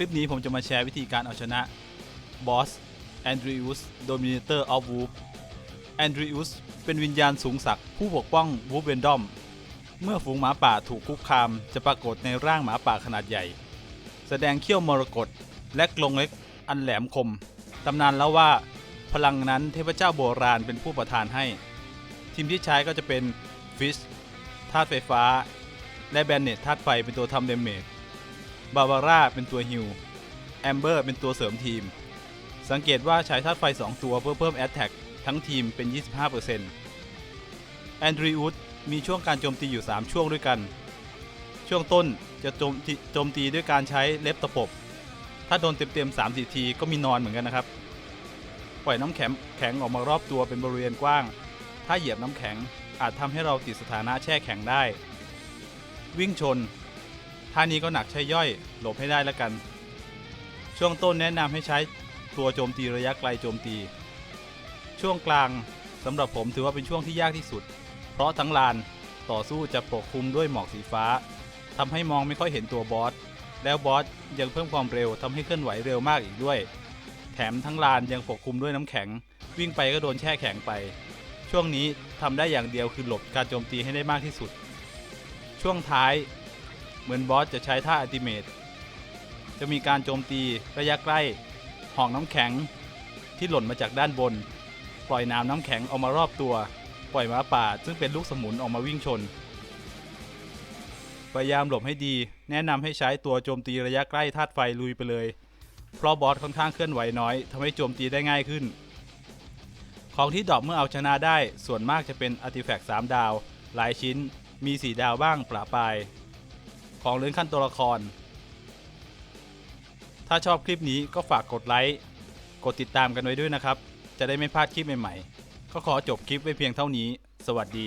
คลิปนี้ผมจะมาแชร์วิธีการเอาชนะบอสแอนดริอุสโดมิเนเตอร์ออฟวูฟแอนดริอุสเป็นวิญญาณสูงศักดิ์ผู้ปกป้องวูฟเวนดอม เมื่อฝูงหมาป่าถูกคุกคามจะปรากฏในร่างหมาป่าขนาดใหญ่ แสดงเขี้ยวมรกตและกรงเล็กอันแหลมคม ตำนานเล่าว่า พลังนั้นเทพเจ้าโบราณเป็นผู้ประทานให้ ทีมที่ใช้ก็จะเป็นฟิชธาตุไฟฟ้า และแบนเนตธาตุไฟเป็นตัวทำเดเมจ บาบาร่าเป็นตัวฮิลแอมเบอร์เป็นตัวเสริมทีม สังเกตว่าใช้ธาตุไฟ 2 ตัวเพื่อเพิ่มแอตแทกทั้งทีมเป็น 25%แอนดรีวูดมีช่วงการโจมตีอยู่ 3 ช่วงด้วยกัน ช่วงต้นจะโจมตีโจมตีด้วยการใช้เล็บตะปบ ถ้าโดนเต็มๆ3 4ทีก็มีนอนเหมือนกันนะครับ ปล่อยน้ำแข็งแข็งออกมารอบตัวเป็นบริเวณกว้าง ถ้าเหยียบน้ำแข็งอาจทำให้เราติดสถานะแช่แข็งได้ วิ่งชน ท่านี้ก็หนักใช้ย่อย หลบให้ได้แล้วกัน ช่วงต้นแนะนำให้ใช้ตัวโจมตีระยะไกลโจมตี ช่วงกลางสำหรับผมถือว่าเป็นช่วงที่ยากที่สุด เพราะทั้งลานต่อสู้จะปกคลุมด้วยหมอกสีฟ้าทำให้มองไม่ค่อยเห็นตัวบอส แล้วบอสยังเพิ่มความเร็วทำให้เคลื่อนไหวเร็วมากอีกด้วย แถมทั้งลานยังปกคลุมด้วยน้ำแข็ง วิ่งไปก็โดนแช่แข็งไป ช่วงนี้ทำได้อย่างเดียวคือหลบการโจมตีให้ได้มากที่สุด ช่วงท้าย เหมือนบอสจะใช้ท่าอัติเมตจะมีการโจมตีระยะใกล้หอกน้ำแข็งที่หล่นมาจากด้านบน ปล่อยน้ำน้ำแข็งออกมารอบตัว ปล่อยหมาป่า ซึ่งเป็นลูกสมุนออกมาวิ่งชน พยายามหลบให้ดี แนะนำให้ใช้ตัวโจมตีระยะใกล้ธาตุไฟลุยไปเลย เพราะบอสค่อนข้างเคลื่อนไหวน้อยทำให้โจมตีได้ง่ายขึ้น ของที่ดรอปเมื่อเอาชนะได้ ส่วนมากจะเป็นอาร์ติแฟกต์3ดาว หลายชิ้น มี 4 ดาวบ้างประปราย ของเลื่อนขั้นตัวละคร ถ้าชอบคลิปนี้ก็ฝากกดไลค์ กดติดตามกันไว้ด้วยนะครับ จะได้ไม่พลาดคลิปใหม่ๆ ก็ขอจบคลิปไว้เพียงเท่านี้ สวัสดี